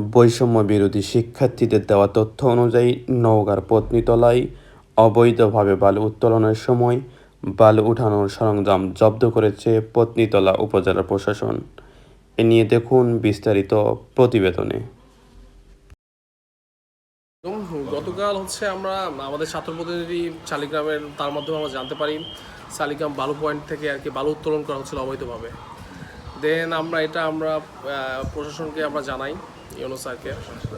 বৈষম্য বিরোধী শিক্ষার্থীদের দেওয়া তথ্য অনুযায়ী নওগাঁর পত্নীতলায় অবৈধভাবে বালু উত্তোলনের সময় বালু উঠানোর সরঞ্জাম জব্দ করেছে পত্নীতলা উপজেলা প্রশাসন। এ নিয়ে দেখুন বিস্তারিত প্রতিবেদনে। গতকাল হচ্ছে আমরা, আমাদের ছাত্র প্রতিনিধি শালিগ্রামের, তার মাধ্যমে আমরা জানতে পারি, শালিগ্রাম বালু পয়েন্ট থেকে আর কি বালু উত্তোলন করা হচ্ছিল অবৈধভাবে। দেন আমরা এটা আমরা প্রশাসনকে আমরা জানাই ইউনো স্যারকে।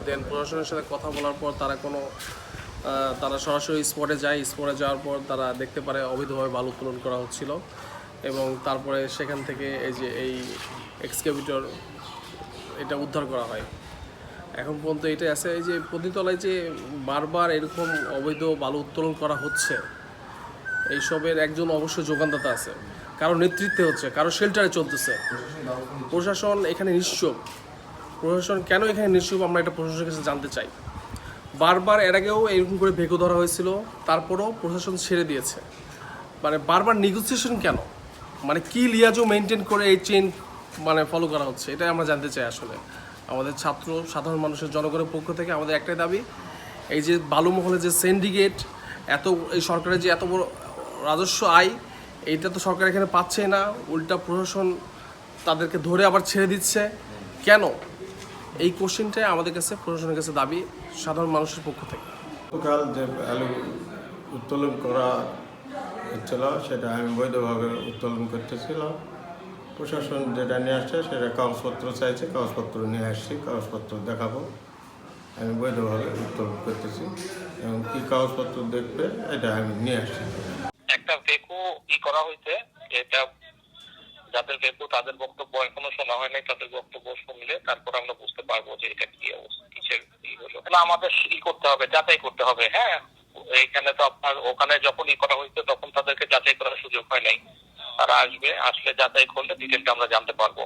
দেন প্রশাসনের সাথে কথা বলার পর তারা কোনো তারা সরাসরি স্পটে যায়। স্পটে যাওয়ার পর তারা দেখতে পারে অবৈধভাবে বালু উত্তোলন করা হচ্ছিল। এবং তারপরে সেখান থেকে এই যে এই এক্সকেভিটর এটা উদ্ধার করা হয়। এখন পর্যন্ত এটা আছে, এই যে প্রতিতলায় যে বারবার এরকম অবৈধ বালু উত্তোলন করা হচ্ছে এইসবের একজন অবশ্যই যোগানদাতা আছে। কারও নেতৃত্বে হচ্ছে, কারও শেল্টারে চলতেছে। প্রশাসন এখানে নিশ্চুপ। প্রশাসন কেন এখানে নিশ্চুপ? আমরা এটা প্রশাসনের কাছে জানতে চাই। বারবার এর আগেও এরকম করে ভেকো ধরা হয়েছিল, তারপরও প্রশাসন ছেড়ে দিয়েছে। মানে বারবার নেগোসিয়েশন কেন? মানে কি লিয়াজও মেনটেন করে এই চেন মানে ফলো করা হচ্ছে? এটাই আমরা জানতে চাই আসলে। আমাদের ছাত্র, সাধারণ মানুষের জনগণের পক্ষ থেকে আমাদের একটাই দাবি, এই যে বালুমহলে যে সিন্ডিকেট এত, এই সরকারের যে এত বড় রাজস্ব আয়, এইটা তো সরকার এখানে পাচ্ছেই না। উল্টা প্রশাসন তাদেরকে ধরে আবার ছেড়ে দিচ্ছে। কেন? এই কোশ্চেনটাই আমাদের কাছে, প্রশাসনের কাছে দাবি সাধারণ মানুষের পক্ষ থেকে। গতকাল যে আলু উত্তোলন করা হচ্ছিল, সেটা আমি বৈধভাবে উত্তোলন করতেছিলাম। প্রশাসন যেটা নিয়ে আসছে, সেটা কাগজপত্র চাইছে, কাগজপত্র নিয়ে আসছি, কাগজপত্র দেখাবো। আমি বৈধভাবে উত্তোলন করতেছি। এবং কী কাগজপত্র দেখবে, এটা আমি নিয়ে আসছি। একটা ভেকু ই করা হয়েছে। এটা যাদের ভেকু তাদের বক্তব্য এখনও শোনা হয় নাই, তাদের বক্তব্য শুনলে তারপর আমরা বুঝতে পারব যে এটা কি অবস্থা, কিসের ই হলো। না, আমাদের ই করতে হবে, যাচাই করতে হবে হ্যাঁ? এইখানে তো আপনার, ওখানে যখন ই করা হয়েছে, তখন তাদেরকে যাচাই করার সুযোগ হয় নাই। তারা আসবে, আসলে যাচাই করলে ডিটেলটা আমরা জানতে পারব।